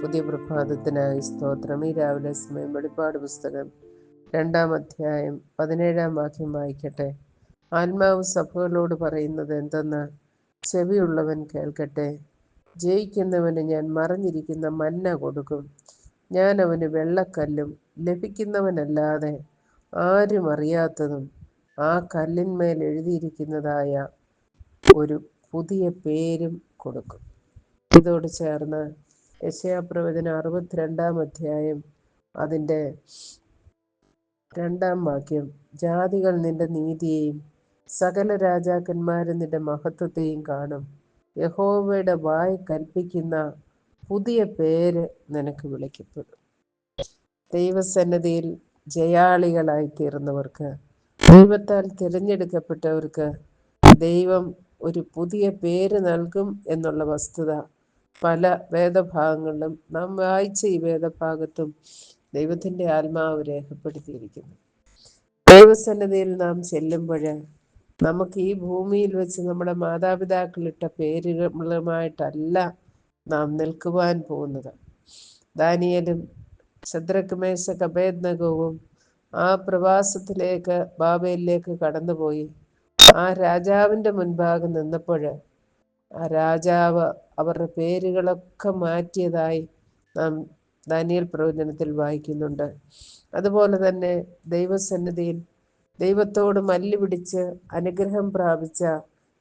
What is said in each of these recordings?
പുതിയ പ്രഭാതത്തിനായി സ്തോത്രം. ഈ രാവിലെ സമയം വെളിപ്പാട് പുസ്തകം രണ്ടാം അധ്യായം പതിനേഴാം വാക്യം വായിക്കട്ടെ. ആത്മാവ് സഭകളോട് പറയുന്നത് എന്തെന്ന്? ചെവിയുള്ളവൻ കേൾക്കട്ടെ. ജയിക്കുന്നവന് ഞാൻ മറിഞ്ഞിരിക്കുന്ന മന്ന കൊടുക്കും. ഞാൻ അവന് വെള്ളക്കല്ലും ലഭിക്കുന്നവനല്ലാതെ ആരും അറിയാത്തതും ആ കല്ലിന്മേൽ എഴുതിയിരിക്കുന്നതായ ഒരു പുതിയ പേരും കൊടുക്കും. ഇതോട് ചേർന്ന് യശയാപ്രവചന അറുപത്തിരണ്ടാം അധ്യായം അതിന്റെ രണ്ടാം വാക്യം. ജാതികൾ നിന്റെ നീതിയെയും സകല രാജാക്കന്മാരും നിന്റെ മഹത്വത്തെയും കാണും. യഹോവയുടെ വായി കൽപ്പിക്കുന്ന പുതിയ പേര് നിനക്ക് വിളിക്കപ്പെടും. ദൈവസന്നതിയിൽ ജയാളികളായി തീർന്നവർക്ക് ദൈവത്താൽ തിരഞ്ഞെടുക്കപ്പെട്ടവർക്ക് ദൈവം ഒരു പുതിയ പേര് നൽകും എന്നുള്ള വസ്തുത പല വേദഭാഗങ്ങളിലും നാം വായിച്ച ഈ വേദഭാഗത്തും ദൈവത്തിന്റെ ആത്മാവ് രേഖപ്പെടുത്തിയിരിക്കുന്നു. ദൈവസന്നതിയിൽ നാം ചെല്ലുമ്പോൾ നമുക്ക് ഈ ഭൂമിയിൽ വെച്ച് നമ്മുടെ മാതാപിതാക്കളിട്ട പേരുകളുമായിട്ടല്ല നാം നിൽക്കുവാൻ പോകുന്നത്. ദാനിയലും ശദ്രക് കബേദ്നകവും ആ പ്രവാസത്തിലേക്ക് ബാബയിലേക്ക് കടന്നുപോയി. ആ രാജാവിന്റെ മുൻഭാഗം നിന്നപ്പോൾ ആ രാജാവ് അവരുടെ പേരുകളൊക്കെ മാറ്റിയതായി നാം ദാനിയൽ പ്രവചനത്തിൽ വായിക്കുന്നുണ്ട്. അതുപോലെ തന്നെ ദൈവസന്നിധിയിൽ ദൈവത്തോട് മല്ലി പിടിച്ച് അനുഗ്രഹം പ്രാപിച്ച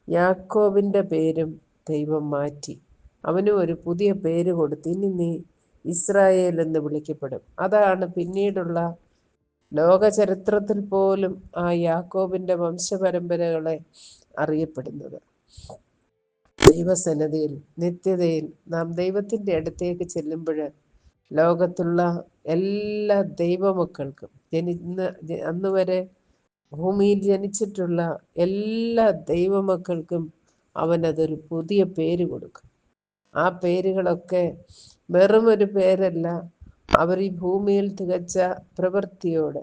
യാക്കോബിന്റെ പേരും ദൈവം മാറ്റി. അവനും ഒരു പുതിയ പേര് കൊടുത്തു ഇനി നീ ഇസ്രായേൽ എന്ന് വിളിക്കപ്പെടും. അതാണ് പിന്നീടുള്ള ലോക ചരിത്രത്തിൽ പോലും ആ യാക്കോബിന്റെ വംശപരമ്പരകളെ അറിയപ്പെടുന്നത്. ദൈവസന്നതിയിൽ നിത്യതയിൽ നാം ദൈവത്തിന്റെ അടുത്തേക്ക് ചെല്ലുമ്പോൾ ലോകത്തുള്ള എല്ലാ ദൈവമക്കൾക്കും ജനി അന്ന് വരെ ഭൂമിയിൽ ജനിച്ചിട്ടുള്ള എല്ലാ ദൈവമക്കൾക്കും അവനതൊരു പുതിയ പേര് കൊടുക്കും. ആ പേരുകളൊക്കെ വെറും ഒരു പേരല്ല അവർ ഈ ഭൂമിയിൽ തികച്ച പ്രവൃത്തിയോട്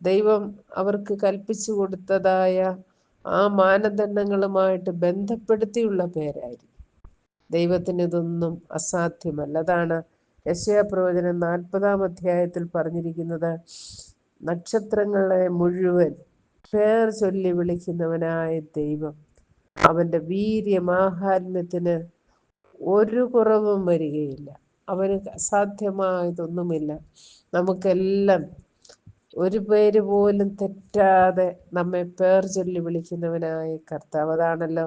ദൈവം അവർക്ക് കൽപ്പിച്ചു കൊടുത്തതായ ആ മാനദണ്ഡങ്ങളുമായിട്ട് ബന്ധപ്പെടുത്തിയുള്ള പേരായിരിക്കും. ദൈവത്തിന് ഇതൊന്നും അസാധ്യമല്ല. അതാണ് യശയപ്രവചനം നാൽപ്പതാം അധ്യായത്തിൽ പറഞ്ഞിരിക്കുന്നത്. നക്ഷത്രങ്ങളെ മുഴുവൻ പേർ ചൊല്ലി വിളിക്കുന്നവനായ ദൈവം അവന്റെ വീര്യമാഹാത്മ്യത്തിന് ഒരു കുറവും വരികയില്ല. അവന് അസാധ്യമായതൊന്നുമില്ല. നമുക്കെല്ലാം ഒരു പേര് പോലും തെറ്റാതെ നമ്മെ പേർ ചൊല്ലി വിളിക്കുന്നവനായ കർത്താവ്. അതാണല്ലോ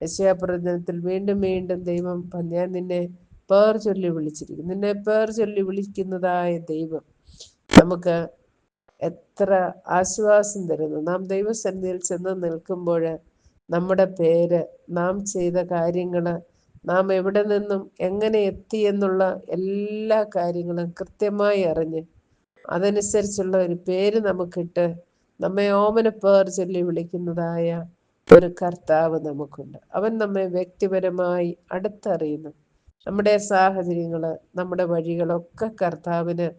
യശയാപ്രവചനത്തിൽ വീണ്ടും വീണ്ടും ദൈവം ഞാൻ നിന്നെ പേർ ചൊല്ലി വിളിച്ചിരിക്കും നിന്നെ പേർ ചൊല്ലി വിളിക്കുന്നതായ ദൈവം നമുക്ക് എത്ര ആശ്വാസം തരുന്നു. നാം ദൈവസന്നിധിയിൽ ചെന്ന് നിൽക്കുമ്പോൾ നമ്മുടെ പേര് നാം ചെയ്ത കാര്യങ്ങൾ നാം എവിടെ നിന്നും എങ്ങനെ എത്തി എന്നുള്ള എല്ലാ കാര്യങ്ങളും കൃത്യമായി അറിഞ്ഞ് അതനുസരിച്ചുള്ള ഒരു പേര് നമുക്കിട്ട് നമ്മെ ഓമന പേർ ചൊല്ലി വിളിക്കുന്നതായ ഒരു കർത്താവ് നമുക്കുണ്ട്. അവൻ നമ്മെ വ്യക്തിപരമായി അടുത്തറിയുന്നു. നമ്മുടെ സാഹചര്യങ്ങൾ നമ്മുടെ വഴികളൊക്കെ കർത്താവിന്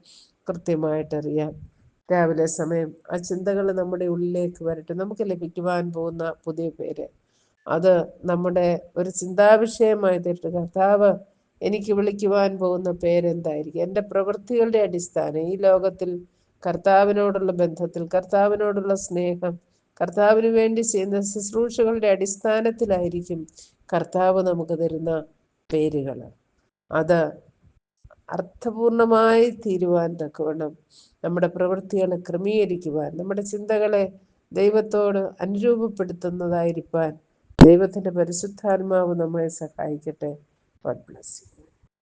കൃത്യമായിട്ടറിയാം. രാവിലെ സമയം ആ ചിന്തകൾ നമ്മുടെ ഉള്ളിലേക്ക് വരട്ടെ. നമുക്ക് ലഭിക്കുവാൻ പോകുന്ന പുതിയ പേര്. അത് നമ്മുടെ ഒരു ചിന്താവിഷയമായി തീർത്ത് കർത്താവ് എനിക്ക് വിളിക്കുവാൻ പോകുന്ന പേരെന്തായിരിക്കും? എന്റെ പ്രവൃത്തികളുടെ അടിസ്ഥാനം ഈ ലോകത്തിൽ കർത്താവിനോടുള്ള ബന്ധത്തിൽ കർത്താവിനോടുള്ള സ്നേഹം കർത്താവിന് വേണ്ടി ചെയ്യുന്ന ശുശ്രൂഷകളുടെ അടിസ്ഥാനത്തിലായിരിക്കും കർത്താവ് നമുക്ക് തരുന്ന പേരുകൾ. അത് അർത്ഥപൂർണമായി തീരുവാൻ തക്കവണ്ണം നമ്മുടെ പ്രവൃത്തികളെ ക്രമീകരിക്കുവാൻ നമ്മുടെ ചിന്തകളെ ദൈവത്തോട് അനുരൂപപ്പെടുത്തുന്നതായിരിക്കാൻ ദൈവത്തിന്റെ പരിശുദ്ധാത്മാവ് നമ്മളെ സഹായിക്കട്ടെ. God bless you